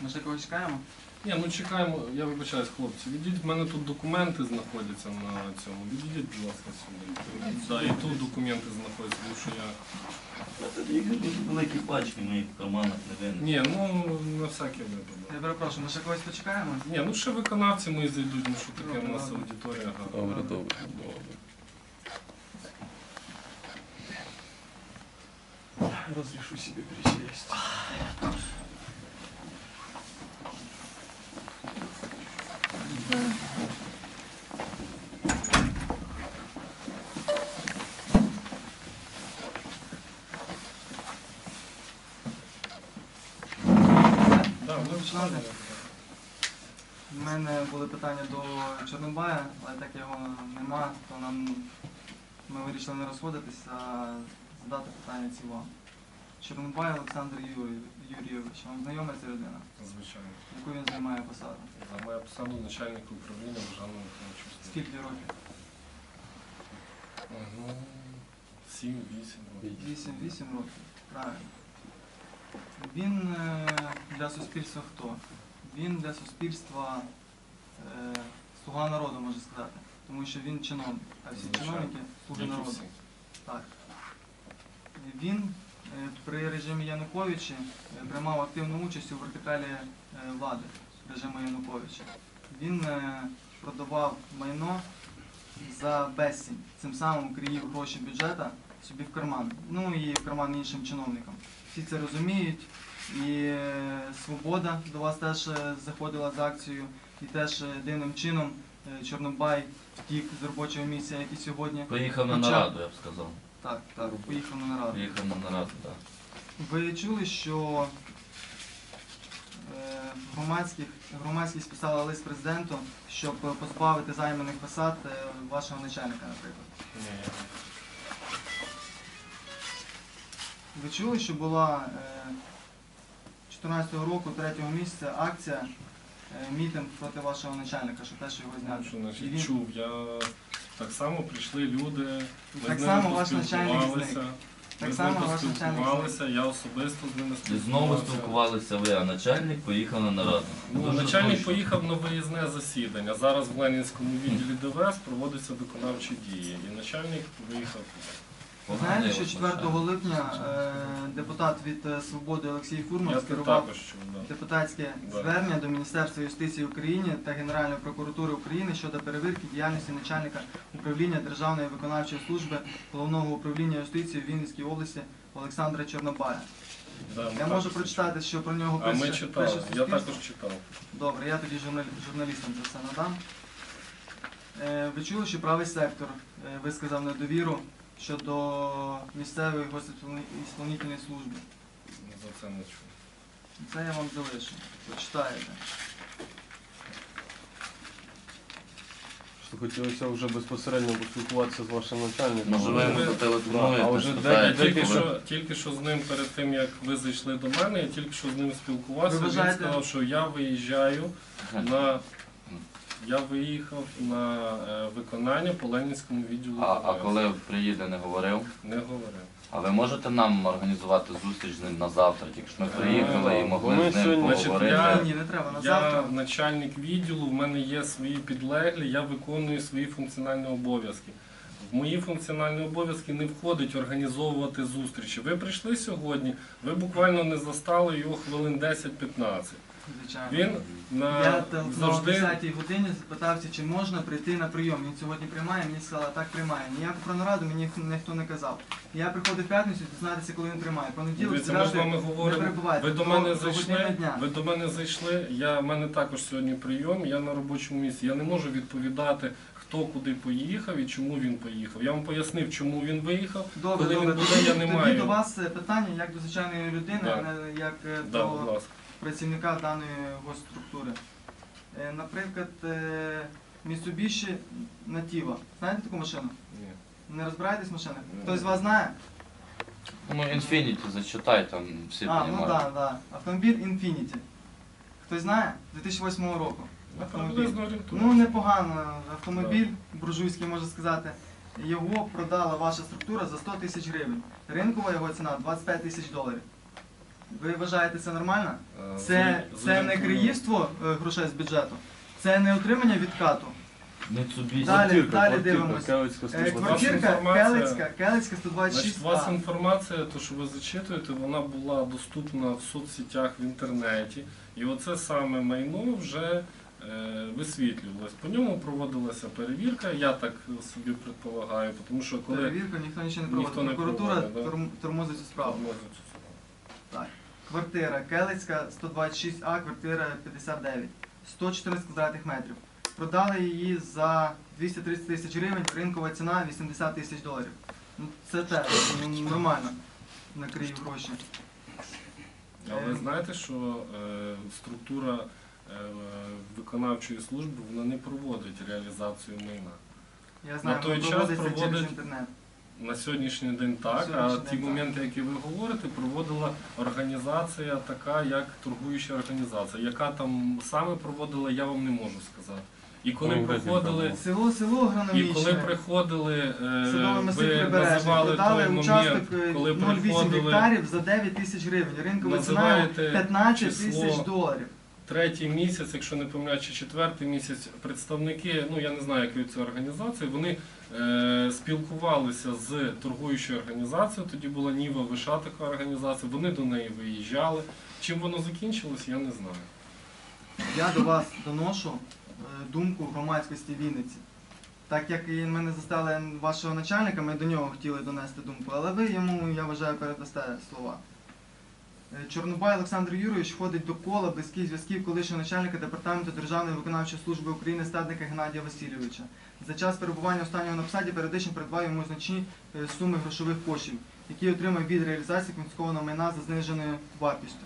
Ми ще когось чекаємо? Ні, ну чекаємо, я вибачаюсь, хлопці. Відійдіть, в мене тут документи знаходяться на цьому. Відійдіть, будь ласка, сюди. Да, і тут документи знаходяться, тому що я. Великі пачки, ми в карманах не винні. Ні, ну на всякий випадок. Я перепрошую, ми ще когось почекаємо? Ні, ну ще виконавці мої зайдуть, ну що таке у нас аудиторія гарна. Добре, добре. Разрешу себе присесть. Ну, У мене були питання до Чорнобая, але так його нема, то нам ми вирішили не розходитись, а задати питання ці вам. Чорнобай Олександр Юрій- Юрійович, вам знайома ця людина? Звичайно. Яку він займає посаду? Займає посаду начальника управління державного виконавчого. Скільки років? Ну, 7-8 років. 8-8 років. Правильно. Він е, для суспільства хто? Він для суспільства е, слуга народу, можна сказати. Тому що він чиновник. А всі чиновники слуги народу. Так. Він е, при режимі Януковича приймав активну участь у вертикалі влади режиму Януковича. Він продавав майно за безцінь, цим самим країв гроші бюджета собі в карман. Ну і в карман іншим чиновникам. Всі це розуміють. І е, свобода до вас теж е, заходила з акцією, і теж е, дивним чином Чорнобай втік з робочого місця, як і сьогодні. Поїхав на нараду, я б сказав. Так, так, поїхав на нараду. Поїхав на нараду, так. Ви чули, що громадських, громадськість писала лист президенту, щоб позбавити займаних посад вашого начальника, наприклад. Ні, Ви чули, що була е, 14 року, 3 місяця акція, е, мітинг проти вашого начальника, що теж його Ну, зняли. що значить він- чув. Я так само прийшли люди, ми Так з ними само ваш начальник поспілкувалися. зник. Так Ми з само ними ваш начальник поспілкувалися, я особисто з ними І спілкувався. знову спілкувалися ви, а начальник поїхав на нараду. Ну, Дуже начальник зручно. поїхав на виїзне засідання. Зараз в Ленінському відділі ДВС проводяться виконавчі дії. І начальник виїхав туди. Знаєте, що 4 липня е, депутат від е, «Свободи» Олексій Фурман скерував депутатське звернення до Міністерства юстиції України та Генеральної прокуратури України щодо перевірки діяльності начальника управління Державної виконавчої служби головного управління юстиції в Вінницькій області Олександра Чорнобая. Да, Я можу прочитати, що про нього. А пише, ми читали, пише я також читав. Добре, я тоді журналістам це все надам. Е, Ви чули, що правий сектор висказав недовіру щодо місцевої государственної служби. За це не чув. Це я вам залишу. Почитаєте. Що хотілося вже безпосередньо поспілкуватися з вашим начальником. Може ви Ми- зателефонуєте, вже спитаєте, тільки коли- що, тільки що з ним перед тим, як ви зайшли до мене, я тільки що з ним спілкувався. Ви Він вважаєте- сказав, що я виїжджаю на. Я виїхав на е, виконання по Ленінському відділу. А, а ДВС. коли приїде, не говорив. Не говорив. А ви можете нам організувати зустріч з ним на завтра, тільки ж ми приїхали і могли Ми з ним сьогодні- Значить, поговорити. я- Ні, не треба. На Я завтра. начальник відділу, в мене є свої підлеглі, я виконую свої функціональні обов'язки. В мої функціональні обов'язки не входить організовувати зустрічі. Ви прийшли сьогодні, ви буквально не застали його хвилин 10-15. Звичайно. Він на Я телефонував о завжди 10 годині, запитався, чи можна прийти на прийом. Він сьогодні приймає, мені сказали, так приймає. Ніяку про нараду мені ніхто- ніхто не казав. Я приходив в п'ятницю дізнатися, коли він приймає. Понеділок, Дивіться, ми з вами не говоримо. перебувайте. Ви до мене до зайшли. години дня. Ви до мене зайшли. Я в мене також сьогодні прийом. Я на робочому місці. Я не можу відповідати, хто куди поїхав і чому він поїхав. Я вам пояснив, чому він виїхав. Добре, Коли добре. він буде, я не Тоді маю. до вас е, питання як до звичайної людини, Да. а не як е, Да, до будь ласка. Працівника даної госструктури. Е, Наприклад, е, Mitsubishi Nativa. Знаєте таку машину? Ні. Не розбираєтесь в машинах? Хтось з вас знає? Ну, Infinity зачитай, там всі А, ну так, да, да. Автомобіль Infiniti. Хтось знає? 2008 року. Автомобіль. Ну, непогано. Автомобіль буржуйський, можна сказати. Його продала ваша структура за 100 тисяч гривень. Ринкова його ціна 25 тисяч доларів. Ви вважаєте це нормально? Е, Це, це не криївство е, грошей з бюджету, це не отримання відкату. Далі, Квартирка, далі квартирка. Келицька Е, Квартирка інформація- Келицька, Келицька Значить, у вас 126 інформація, то що ви зачитуєте, вона була доступна в соцсетях в інтернеті. І оце саме майно вже е, висвітлювалось. По ньому проводилася перевірка, я так собі предполагаю, тому що коли Перевірку ніхто нічого не Ніхто проводить. не Прокуратура проводить, да. тормозить цю справу. Квартира Келицька 126А, квартира 59, 114 квадратних метрів. Продали її за 230 тисяч гривень, ринкова ціна 80 тисяч доларів. Ну, це теж ну, нормально на Київ гроші. Але знаєте, що е, структура е, виконавчої служби вона не проводить реалізацію майна. Я знаю, На той час проводиться через проводить- інтернет. На сьогоднішній день так, сьогоднішній а ті день так. моменти, які ви говорите, проводила організація така, як торгуюча організація. Яка там саме проводила, я вам не можу сказати. І коли Ну, приходили, Село, село і коли приходили, е, Судовий ви називали Продали той участок момент, е, коли 0,8 приходили гектарів за 9 тисяч гривень. Ринкова ціна Називаєте 15 тисяч доларів. третій місяць, якщо не помиляю, чи четвертий місяць, представники, ну я не знаю, якої це організації, вони спілкувалися з торгуючою організацією. Тоді була Ніва Виша така організація. Вони до неї виїжджали. Чим воно закінчилось, я не знаю. Я до вас доношу е, думку громадськості Вінниці. Так як і ми не застали вашого начальника, ми до нього хотіли донести думку, але ви йому, я вважаю, передасте слова. Е, Чорнобай Олександр Юрійович входить до кола близьких зв'язків колишнього начальника департаменту Державної виконавчої служби України статника Геннадія Васильовича. За час перебування останнього на посаді періодично передбав йому значні е, суми грошових коштів, які отримав від реалізації конфіскованого майна за зниженою вартістю.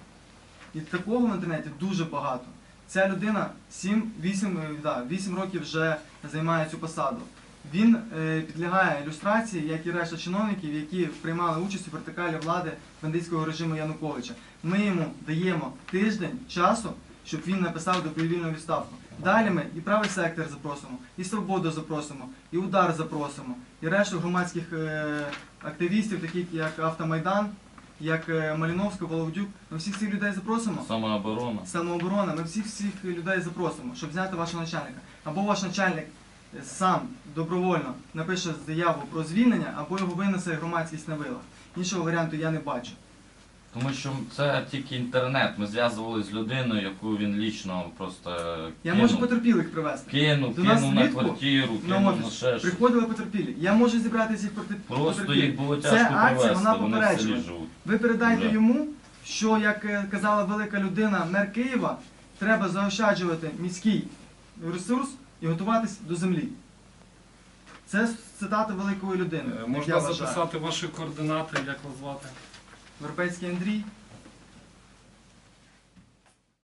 І такого в інтернеті дуже багато. Ця людина 7, 8, е, да, 8 років вже займає цю посаду. Він е, підлягає ілюстрації, як і решта чиновників, які приймали участь у вертикалі влади бандитського режиму Януковича. Ми йому даємо тиждень часу, щоб він написав добровільну відставку. Далі ми і правий сектор запросимо, і свободу запросимо, і удар запросимо, і решту громадських е, активістів, таких як Автомайдан, як е, Маліновська, Володюк. Ми всіх цих людей запросимо. Самооборона. Самооборона, ми всіх всіх людей запросимо, щоб зняти вашого начальника. Або ваш начальник сам добровольно напише заяву про звільнення, або його винесе громадськість на вилах. Іншого варіанту я не бачу. Тому що це тільки інтернет. Ми зв'язувалися з людиною, яку він лічно просто Я кинув. можу потерпілих привезти. Кинув, До нас кинув на влітку квартиру, на кинув офіс на ще щось. Приходили потерпілі. Я можу зібрати всіх поте- Просто потерпілих. їх було Це тяжко акція, провести, вона вони в селі попереджена. живуть. Ви передайте Вже. йому, що, як е, казала велика людина, мер Києва, треба заощаджувати міський ресурс і готуватись до землі. Це цитата великої людини. Е, як Можна я вважаю. записати ваші координати, як вас звати? Європейський Андрій,